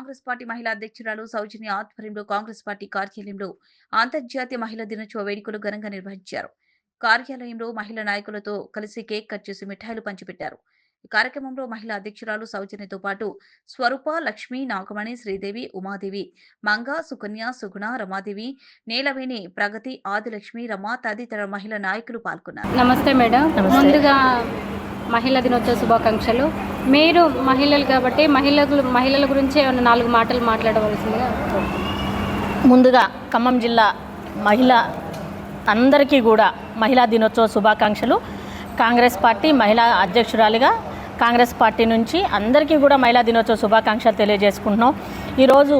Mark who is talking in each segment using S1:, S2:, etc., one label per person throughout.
S1: Congress party మహిళా అధ్యక్షురాలు సౌజన్య ఆధ్వర్యంలో కాంగ్రెస్ పార్టీ కార్యాలయంలో అంతర్జాతీయ మహిళా దినోత్సవ వేడుకలు ఘనంగా నిర్వహించారు. కార్యాలయంలో మహిళా నాయకులతో కలిసి కేక్ కట్ చేసి మిఠాయిలు పంచిపెట్టారు. ఈ కార్యక్రమంలో మహిళా అధ్యక్షురాలు సౌజన్యతో పాటు స్వరూప లక్ష్మి నాగమణి శ్రీదేవి ఉమాదేవి మంగ సుకన్య సుగుణ రమాదేవి నీలవేణి ప్రగతి ఆదిలక్ష్మి రమ తదితర మహిళా నాయకులు పాల్గొన్నారు.
S2: నమస్తే మేడం. ముందుగా మహిళా దినోత్సవ శుభాకాంక్షలు. మీరు మహిళలు కాబట్టి మహిళలు మహిళల గురించి నాలుగు మాటలు మాట్లాడవలసిందిగా
S3: ముందుగా ఖమ్మం జిల్లా మహిళ అందరికీ కూడా మహిళా దినోత్సవ శుభాకాంక్షలు. కాంగ్రెస్ పార్టీ మహిళా అధ్యక్షురాలిగా కాంగ్రెస్ పార్టీ నుంచి అందరికీ కూడా మహిళా దినోత్సవ శుభాకాంక్షలు తెలియజేసుకుంటున్నాం. ఈరోజు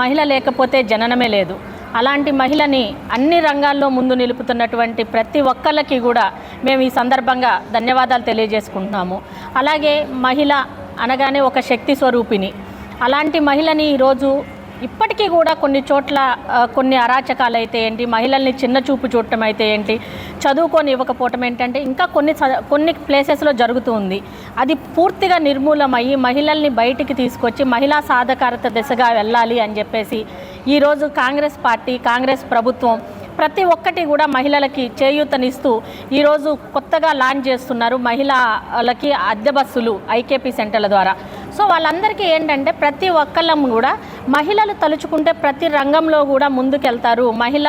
S3: మహిళ లేకపోతే జననమే లేదు. అలాంటి మహిళని అన్ని రంగాల్లో ముందు నిలుపుతున్నటువంటి ప్రతి ఒక్కళ్ళకి కూడా మేము ఈ సందర్భంగా ధన్యవాదాలు తెలియజేసుకుంటున్నాము. అలాగే మహిళ అనగానే ఒక శక్తి స్వరూపిణి. అలాంటి మహిళని ఈరోజు ఇప్పటికీ కూడా కొన్ని చోట్ల కొన్ని అరాచకాలు అయితే ఏంటి మహిళల్ని చిన్న చూపు చూడటం అయితే ఏంటి చదువుకొని ఇవ్వకపోవటం ఏంటంటే ఇంకా కొన్ని స- కొన్ని ప్లేసెస్లో జరుగుతూ ఉంది. అది పూర్తిగా నిర్మూలమయ్యి మహిళల్ని బయటికి తీసుకొచ్చి మహిళా సాధకారత దిశగా వెళ్ళాలి అని చెప్పేసి ఈరోజు కాంగ్రెస్ పార్టీ కాంగ్రెస్ ప్రభుత్వం ప్రతి ఒక్కటి కూడా మహిళలకి చేయూతనిస్తూ ఈరోజు కొత్తగా లాంచ్ చేస్తున్నారు మహిళలకి అద్దె బస్సులు ఐకేపీ సెంటర్ల ద్వారా. సో వాళ్ళందరికీ ఏంటంటే ప్రతి ఒక్కళ్ళం కూడా మహిళలు తలుచుకుంటే ప్రతి రంగంలో కూడా ముందుకెళ్తారు. మహిళ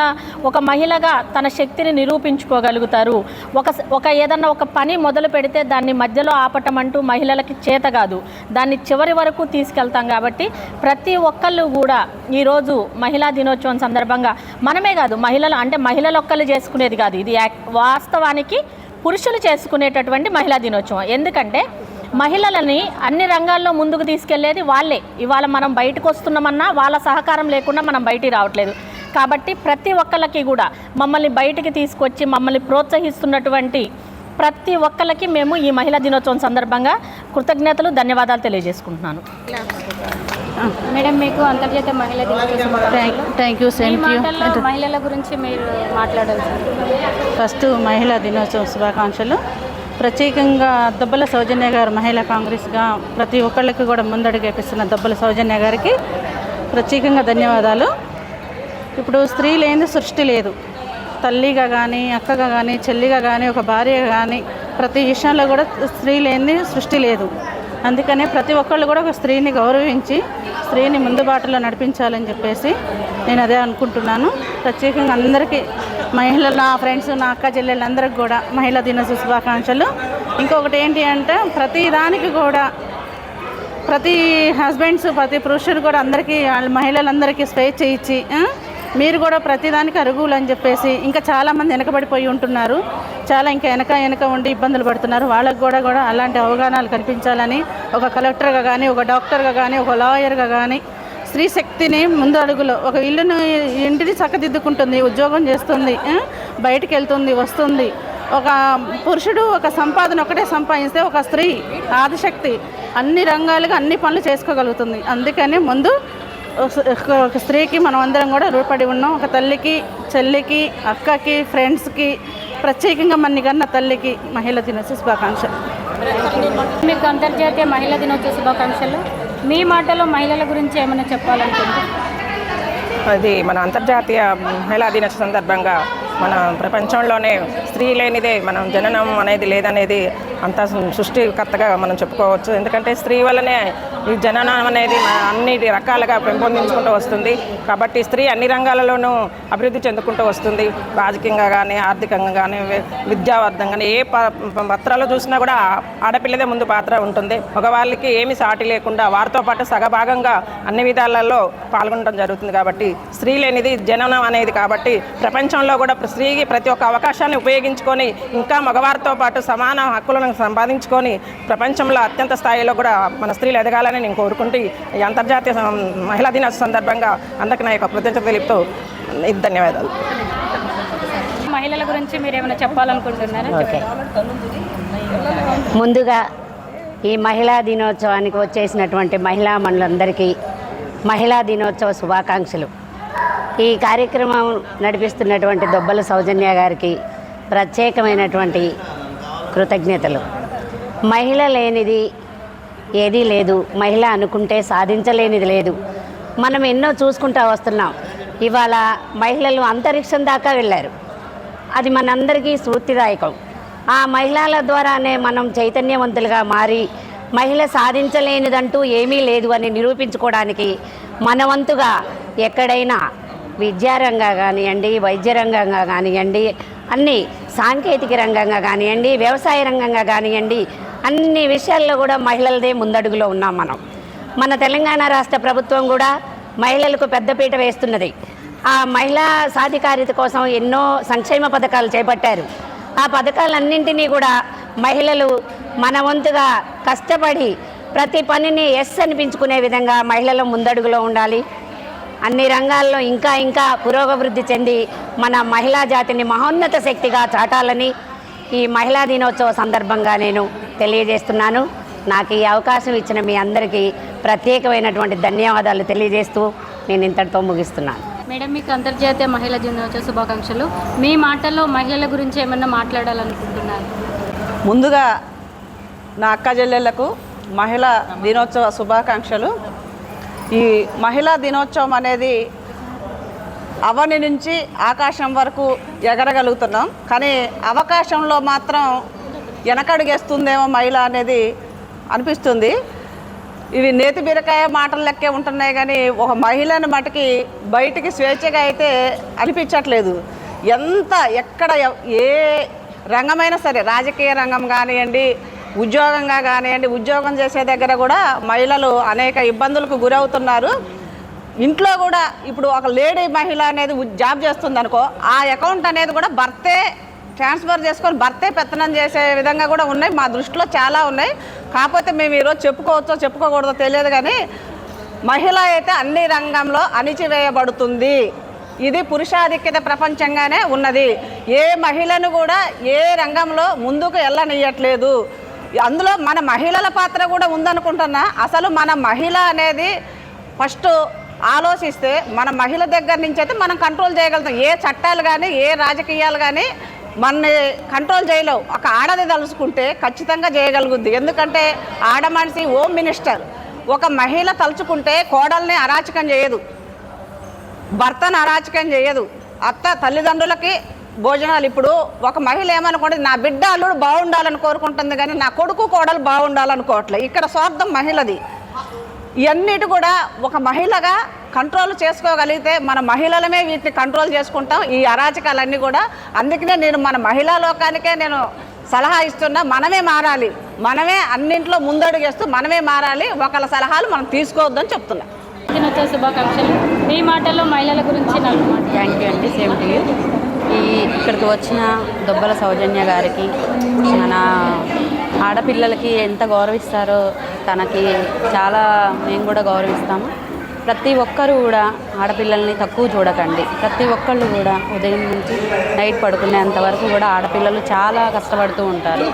S3: ఒక మహిళగా తన శక్తిని నిరూపించుకోగలుగుతారు. ఒక ఒక ఏదన్నా ఒక పని మొదలు పెడితే దాన్ని మధ్యలో ఆపటం అంటూ మహిళలకి చేత కాదు. దాన్ని చివరి వరకు తీసుకెళ్తాం కాబట్టి ప్రతి ఒక్కళ్ళు కూడా ఈరోజు మహిళా దినోత్సవం సందర్భంగా మనమే కాదు మహిళలు అంటే మహిళలు ఒక్కళ్ళు చేసుకునేది కాదు. ఇది వాస్తవానికి పురుషులు చేసుకునేటటువంటి మహిళా దినోత్సవం. ఎందుకంటే మహిళలని అన్ని రంగాల్లో ముందుకు తీసుకెళ్ళేది వాళ్ళే. ఇవాళ మనం బయటకు వస్తున్నామన్నా వాళ్ళ సహకారం లేకుండా మనం బయటికి రావట్లేదు. కాబట్టి ప్రతి ఒక్కళ్ళకి కూడా మమ్మల్ని బయటికి తీసుకొచ్చి మమ్మల్ని ప్రోత్సహిస్తున్నటువంటి ప్రతి ఒక్కళ్ళకి మేము ఈ మహిళా దినోత్సవం సందర్భంగా కృతజ్ఞతలు ధన్యవాదాలు తెలియజేసుకుంటున్నాను.
S2: మేడం మీకు అంతర్జాతీయ మహిళా దినోత్సవ మహిళల గురించి మీరు మాట్లాడాల్సింది
S4: ఫస్ట్ మహిళా దినోత్సవ శుభాకాంక్షలు. ప్రత్యేకంగా దబ్బల సౌజన్య గారు మహిళా కాంగ్రెస్గా ప్రతి ఒక్కళ్ళకి కూడా ముందడుగేపిస్తున్న వేపిస్తున్న సౌజన్య గారికి ప్రత్యేకంగా ధన్యవాదాలు. ఇప్పుడు స్త్రీ లేని సృష్టి లేదు. తల్లిగా కానీ అక్కగా కానీ చెల్లిగా కానీ ఒక భార్యగా కానీ ప్రతి విషయంలో కూడా స్త్రీ లేని సృష్టి లేదు. అందుకనే ప్రతి ఒక్కళ్ళు కూడా ఒక స్త్రీని గౌరవించి స్త్రీని ముందు బాటలో నడిపించాలని చెప్పేసి నేను అదే అనుకుంటున్నాను. ప్రత్యేకంగా అందరికీ మహిళలు నా ఫ్రెండ్స్ నా అక్క చెల్లెళ్ళందరికి కూడా మహిళా దినోత్సవ శుభాకాంక్షలు. ఇంకొకటి ఏంటి అంటే ప్రతి దానికి కూడా ప్రతి హస్బెండ్స్ ప్రతి పురుషులు కూడా అందరికీ వాళ్ళ మహిళలందరికీ స్వేచ్ఛ ఇచ్చి మీరు కూడా ప్రతిదానికి అరుగులు అని చెప్పేసి ఇంకా చాలామంది వెనకబడిపోయి ఉంటున్నారు. చాలా ఇంకా వెనక వెనక ఉండి ఇబ్బందులు పడుతున్నారు. వాళ్ళకు కూడా కూడా అలాంటి అవగాహనలు కల్పించాలని ఒక కలెక్టర్గా కానీ ఒక డాక్టర్గా కానీ ఒక లాయర్గా కానీ స్త్రీ శక్తిని ముందు అడుగులో. ఒక ఇల్లును ఇంటిని చక్కదిద్దుకుంటుంది ఉద్యోగం చేస్తుంది బయటికి వెళ్తుంది వస్తుంది. ఒక పురుషుడు ఒక సంపాదన ఒకటే సంపాదిస్తే ఒక స్త్రీ ఆదిశక్తి అన్ని రంగాలుగా అన్ని పనులు చేసుకోగలుగుతుంది. అందుకని ముందు ఒక- ఒక స్త్రీకి మనం అందరం కూడా రూపడి ఉన్నాం. ఒక తల్లికి చెల్లికి అక్కకి ఫ్రెండ్స్కి ప్రత్యేకంగా మన కన్నా తల్లికి మహిళా దినోత్సవ శుభాకాంక్షలు.
S2: మీకు అంతర్జాతీయ మహిళా దినోత్సవ శుభాకాంక్షలు. మీ మాటలో మహిళల గురించి ఏమైనా చెప్పాలనుకుంటే
S5: అది మన అంతర్జాతీయ మహిళా దినోత్సవ సందర్భంగా మన ప్రపంచంలోనే స్త్రీ లేనిదే మనం జననం అనేది లేదనేది అంత సృష్టికర్తగా మనం చెప్పుకోవచ్చు. ఎందుకంటే స్త్రీ వల్లనే ఈ జననం అనేది అన్ని రకాలుగా పెంపొందించుకుంటూ వస్తుంది. కాబట్టి స్త్రీ అన్ని రంగాలలోనూ అభివృద్ధి చెందుకుంటూ వస్తుంది. రాజకీయంగా కానీ ఆర్థికంగా కానీ విద్యావర్ధం కానీ ఏ ప- పత్రాలు చూసినా కూడా ఆడపిల్లదే ముందు పాత్ర ఉంటుంది. మగవాళ్ళకి ఏమి సాటి లేకుండా వారితో పాటు సగభాగంగా అన్ని విధాలలో పాల్గొనడం జరుగుతుంది. కాబట్టి స్త్రీ లేనిది జననం అనేది కాబట్టి ప్రపంచంలో కూడా స్త్రీకి ప్రతి ఒక్క అవకాశాన్ని ఉపయోగించుకొని ఇంకా మగవారితో పాటు సమాన హక్కులను సంపాదించుకొని ప్రపంచంలో అత్యంత స్థాయిలో కూడా మన స్త్రీలు ఎదగాలని నేను కోరుకుంటూ ఈ అంతర్జాతీయ మహిళా దినోత్సవ సందర్భంగా అందరికీ నా యొక్క కృతజ్ఞత తెలుపుతూ ధన్యవాదాలు.
S2: మహిళల గురించి మీరు ఏమైనా చెప్పాలనుకుంటున్నారా
S6: ముందుగా ఈ మహిళా దినోత్సవానికి వచ్చేసినటువంటి మహిళా మనులందరికీ మహిళా దినోత్సవ శుభాకాంక్షలు. ఈ కార్యక్రమం నడిపిస్తున్నటువంటి దొబ్బల సౌజన్య గారికి ప్రత్యేకమైనటువంటి కృతజ్ఞతలు. మహిళ లేనిది ఏదీ లేదు. మహిళ అనుకుంటే సాధించలేనిది లేదు. మనం ఎన్నో చూసుకుంటా వస్తున్నాం. ఇవాళ మహిళలు అంతరిక్షం దాకా వెళ్ళారు. అది మనందరికీ స్ఫూర్తిదాయకం. ఆ మహిళల ద్వారానే మనం చైతన్యవంతులుగా మారి మహిళ సాధించలేనిదంటూ ఏమీ లేదు అని నిరూపించుకోవడానికి మనవంతుగా ఎక్కడైనా విద్యారంగా కానివ్వండి వైద్య రంగంగా కానివ్వండి అన్ని సాంకేతిక రంగంగా కానివ్వండి వ్యవసాయ రంగంగా కానివ్వండి అన్ని విషయాల్లో కూడా మహిళలదే ముందడుగులో ఉన్నాం మనం. మన తెలంగాణ రాష్ట్ర ప్రభుత్వం కూడా మహిళలకు పెద్దపీట వేస్తున్నది. ఆ మహిళా సాధికారిత కోసం ఎన్నో సంక్షేమ పథకాలు చేపట్టారు. ఆ పథకాలన్నింటినీ కూడా మహిళలు మన వంతుగా కష్టపడి ప్రతి పనిని ఎస్ అనిపించుకునే విధంగా మహిళలు ముందడుగులో ఉండాలి. అన్ని రంగాల్లో ఇంకా ఇంకా పురోగవృద్ధి చెంది మన మహిళా జాతిని మహోన్నత శక్తిగా చాటాలని ఈ మహిళా దినోత్సవ సందర్భంగా నేను తెలియజేస్తున్నాను. నాకు ఈ అవకాశం ఇచ్చిన మీ అందరికీ ప్రత్యేకమైనటువంటి ధన్యవాదాలు తెలియజేస్తూ నేను ఇంతటితో ముగిస్తున్నాను.
S2: మేడం మీకు అంతర్జాతీయ మహిళా దినోత్సవ శుభాకాంక్షలు. మీ మాటల్లో మహిళల గురించి ఏమన్నా మాట్లాడాలనుకుంటున్నారు?
S7: ముందుగా నా అక్క చెల్లెళ్ళకు మహిళా దినోత్సవ శుభాకాంక్షలు. ఈ మహిళా దినోత్సవం అనేది అవని నుంచి ఆకాశం వరకు ఎగరగలుగుతున్నాం. కానీ అవకాశంలో మాత్రం వెనకడుగేస్తుందేమో మహిళ అనేది అనిపిస్తుంది. ఇవి నేతి బీరకాయ మాటల లెక్కే ఉంటున్నాయి కానీ ఒక మహిళను మటుకి బయటికి స్వేచ్ఛగా అయితే అనిపించట్లేదు. ఎంత ఎక్కడ ఏ రంగమైనా సరే రాజకీయ రంగం కానివ్వండి ఉద్యోగంగా కానివ్వండి ఉద్యోగం చేసే దగ్గర కూడా మహిళలు అనేక ఇబ్బందులకు గురవుతున్నారు. ఇంట్లో కూడా ఇప్పుడు ఒక లేడీ మహిళ అనేది జాబ్ చేస్తుంది అనుకో ఆ అకౌంట్ అనేది కూడా భర్తే ట్రాన్స్ఫర్ చేసుకొని భర్తే పెత్తనం చేసే విధంగా కూడా ఉన్నాయి. మా దృష్టిలో చాలా ఉన్నాయి. కాకపోతే మేము ఈరోజు చెప్పుకోవచ్చో చెప్పుకోకూడదో తెలియదు కానీ మహిళ అయితే అన్ని రంగంలో అణిచివేయబడుతుంది. ఇది పురుషాధిక్యత ప్రపంచంగానే ఉన్నది. ఏ మహిళను కూడా ఏ రంగంలో ముందుకు వెళ్ళనియట్లేదు అందులో మన మహిళల పాత్ర కూడా ఉందనుకుంటున్నా. అసలు మన మహిళ అనేది ఫస్ట్ ఆలోచిస్తే మన మహిళ దగ్గర నుంచి అయితే మనం కంట్రోల్ చేయగలుగుతాం. ఏ చట్టాలు కానీ ఏ రాజకీయాలు కానీ మనని కంట్రోల్ చేయలేవు. ఒక ఆడది తలుచుకుంటే ఖచ్చితంగా చేయగలుగుద్ది. ఎందుకంటే ఆడ మనిషి హోమ్ మినిస్టర్. ఒక మహిళ తలుచుకుంటే కోడల్ని అరాచకం చేయదు. భర్తను అరాచకం చేయదు. అత్త తల్లిదండ్రులకి భోజనాలు ఇప్పుడు ఒక మహిళ ఏమనుకుంటుంది నా బిడ్డ అల్లుడు బాగుండాలని కోరుకుంటుంది కానీ నా కొడుకు కోడలు బాగుండాలనుకోవట్లే ఇక్కడ స్వార్థం మహిళది. ఇవన్నిటి కూడా ఒక మహిళగా కంట్రోల్ చేసుకోగలిగితే మన మహిళలమే వీటిని కంట్రోల్ చేసుకుంటాం. ఈ అరాచకాలన్నీ కూడా అందుకనే నేను మన మహిళా లోకానికే నేను సలహా ఇస్తున్నా మనమే మారాలి. మనమే అన్నింట్లో ముందడుగేస్తూ మనమే మారాలి. ఒకళ్ళ సలహాలు మనం తీసుకోవద్దని చెప్తున్నా.
S2: దినోత్సవ శుభాకాంక్షలు. మీ మాటల్లో మహిళల గురించి నాకు
S8: థ్యాంక్ యూ అండి సేమ్ టు యూ ఈ ఇక్కడికి వచ్చిన దొబ్బల సౌజన్య గారికి మన ఆడపిల్లలకి ఎంత గౌరవిస్తారో తనకి చాలా మేము కూడా గౌరవిస్తాము. ప్రతి ఒక్కరు కూడా ఆడపిల్లల్ని తక్కువ చూడకండి. ప్రతి ఒక్కళ్ళు కూడా ఉదయం నుంచి నైట్ పడుకునేంత వరకు కూడా ఆడపిల్లలు చాలా కష్టపడుతూ ఉంటారు.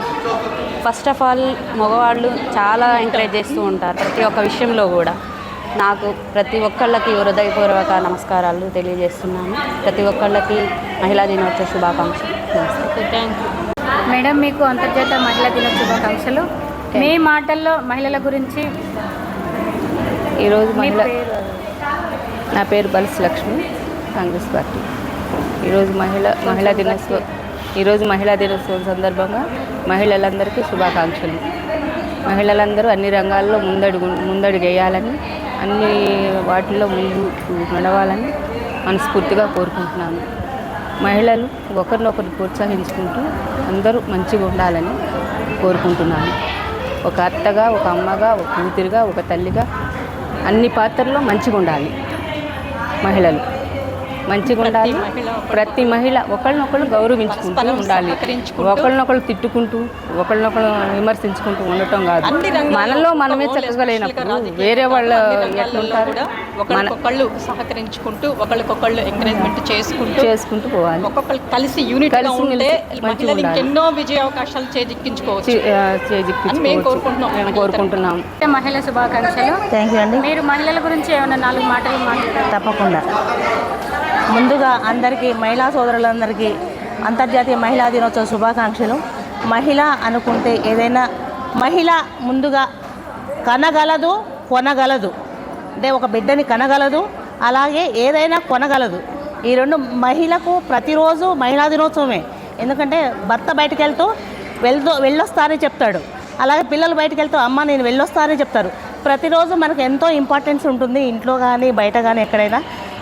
S8: ఫస్ట్ ఆఫ్ ఆల్ మగవాళ్ళు చాలా ఎంకరేజ్ చేస్తూ ఉంటారు ప్రతి ఒక్క విషయంలో కూడా. నాకు ప్రతి ఒక్కళ్ళకి హృదయపూర్వక నమస్కారాలు తెలియజేస్తున్నాను. ప్రతి ఒక్కళ్ళకి మహిళా దినోత్సవ శుభాకాంక్షలు. నమస్తే.
S2: థ్యాంక్ యూ మేడం మీకు అంతర్జాతీయ మహిళా దినోత్సవ శుభాకాంక్షలు. మీ మాటల్లో మహిళల గురించి
S8: ఈరోజు మహిళ నా పేరు బల్స్ లక్ష్మి కాంగ్రెస్ పార్టీ. ఈరోజు మహిళ మహిళా దినోత్సవం ఈరోజు మహిళా దినోత్సవం సందర్భంగా మహిళలందరికీ శుభాకాంక్షలు. మహిళలందరూ అన్ని రంగాల్లో ముందడుగు ముందడుగు వేయాలని అన్ని వాటిల్లో ముందు నడవాలని మనస్ఫూర్తిగా కోరుకుంటున్నాను. మహిళలు ఒకరినొకరు ప్రోత్సహించుకుంటూ అందరూ మంచిగా ఉండాలని కోరుకుంటున్నాను. ఒక అత్తగా ఒక అమ్మగా ఒక కూతురుగా ఒక తల్లిగా అన్ని పాత్రల్లో మంచిగా ఉండాలి మహిళలు. మంచిగా ఉండాలి ప్రతి మహిళ ఒకళ్ళనొకళ్ళు గౌరవించుకుంటూ ఉండాలి. ఒకళ్ళనొకళ్ళు తిట్టుకుంటూ ఒకళ్ళనొకళ్ళు విమర్శించుకుంటూ ఉండటం కాదు. మనలో మనమే చక్కగలేనప్పుడు వేరే వాళ్ళ ఎట్లుంటారు?
S9: ఒకళ్ళొకళ్ళు సహకరించుకుంటూ ఒకళ్ళకొకళ్ళు ఎంకరేజ్మెంట్ చేసుకుంటూ
S8: చేసుకుంటూ పోవాలి.
S9: ఒక్కొక్కరు కలిసి యూనిట్
S8: కలిసి
S9: ఉంటే మహిళలు. ఇంకెన్నో విజయ అవకాశాలు చేజిక్కించుకోవచ్చు.
S8: చే- ఆ,
S9: అని మేము. కోరుకుంటున్నాం.
S8: కోరుకుంటున్నాం.
S2: మహిళా శుభాకాంక్షలు.
S3: థ్యాంక్ యూ అండి.
S2: మీరు మహిళల గురించి ఏమైనా నాలుగు మాటలు మాట్లాడారు?
S3: తప్పకుండా. ముందుగా అందరికీ మహిళా సోదరులందరికీ అంతర్జాతీయ మహిళా దినోత్సవ శుభాకాంక్షలు. మహిళ అనుకుంటే ఏదైనా మహిళ ముందుగా
S10: కనగలదు కొనగలదు. అంటే ఒక బిడ్డని కనగలదు అలాగే ఏదైనా కొనగలదు. ఈ రెండు మహిళకు ప్రతిరోజు మహిళా దినోత్సవమే. ఎందుకంటే భర్త బయటకు వెళ్తూ వెళ్తూ వెళ్ళొస్తానని చెప్తాడు. అలాగే పిల్లలు బయటకు వెళ్తూ అమ్మ నేను వెళ్ళొస్తానని చెప్తారు. ప్రతిరోజు మనకు ఎంతో ఇంపార్టెన్స్ ఉంటుంది ఇంట్లో కానీ బయట కానీ ఎక్కడైనా.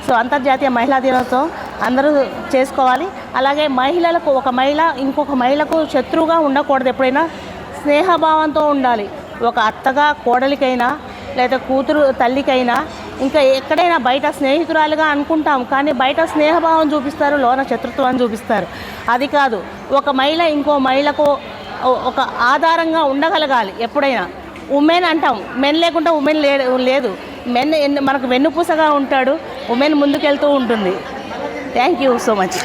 S10: సో అంతర్జాతీయ మహిళా దినోత్సవం అందరూ చేసుకోవాలి. అలాగే మహిళలకు ఒక మహిళ ఇంకొక మహిళకు శత్రువుగా ఉండకూడదు ఎప్పుడైనా. స్నేహభావంతో ఉండాలి. ఒక అత్తగా కోడలికైనా లేదా కూతురు తల్లికైనా. ఇంకా ఎక్కడైనా బయట స్నేహితురాలుగా అనుకుంటాం కానీ బయట స్నేహభావం చూపిస్తారు లోన శత్రుత్వాన్ని చూపిస్తారు. అది కాదు. ఒక మహిళ ఇంకో మహిళకు ఒక ఆధారంగా ఉండగలగాలి ఎప్పుడైనా. ఉమెన్ అంటాం. మెన్ లేకుండా ఉమెన్ లే లేదు. మెన్ మనకు వెన్నుపూసగా ఉంటాడు. ఉమెన్ ముందుకెళ్తూ ఉంటుంది. థ్యాంక్ యూ సో మచ్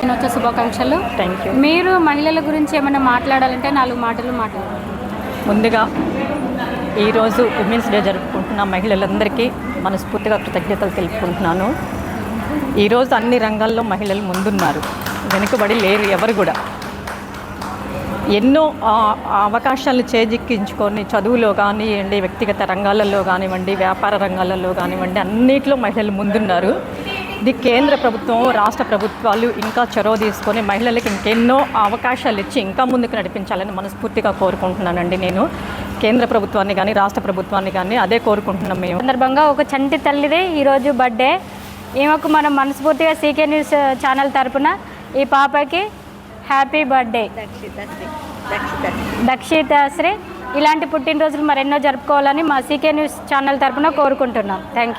S2: దినోత్సవ శుభాకాంక్షలు.
S9: థ్యాంక్ యూ
S2: మీరు మహిళల గురించి ఏమైనా మాట్లాడాలంటే నాలుగు మాటలు మాట్లాడాలి
S9: ముందుగా ఈరోజు ఉమెన్స్ డే జరుపుకుంటున్న మహిళలందరికీ మనస్ఫూర్తిగా కృతజ్ఞతలు తెలుపుకుంటున్నాను. ఈరోజు అన్ని రంగాల్లో మహిళలు ముందున్నారు. వెనుకబడి లేరు ఎవరు కూడా. ఎన్నో అవకాశాలు చేజిక్కించుకొని చదువులో కానివ్వండి వ్యక్తిగత రంగాలలో కానివ్వండి వ్యాపార రంగాలలో కానివ్వండి అన్నిట్లో మహిళలు ముందున్నారు. ఇది కేంద్ర ప్రభుత్వం రాష్ట్ర ప్రభుత్వాలు ఇంకా చొరవ తీసుకొని మహిళలకు ఇంకెన్నో అవకాశాలు ఇచ్చి ఇంకా ముందుకు నడిపించాలని మనస్ఫూర్తిగా కోరుకుంటున్నానండి నేను. కేంద్ర ప్రభుత్వాన్ని కానీ రాష్ట్ర ప్రభుత్వాన్ని కానీ అదే కోరుకుంటున్నాం మేము.
S2: సందర్భంగా ఒక చంటి తల్లిదే ఈరోజు బర్త్డే. ఈమెకు మనం మనస్ఫూర్తిగా సీకే న్యూస్ ఛానల్ తరపున ఈ పాపకి హ్యాపీ బర్త్డే దక్షితాశ్రీ ఇలాంటి పుట్టినరోజులు మరెన్నో జరుపుకోవాలని మా సీకే న్యూస్ ఛానల్ తరపున కోరుకుంటున్నాం. Thank you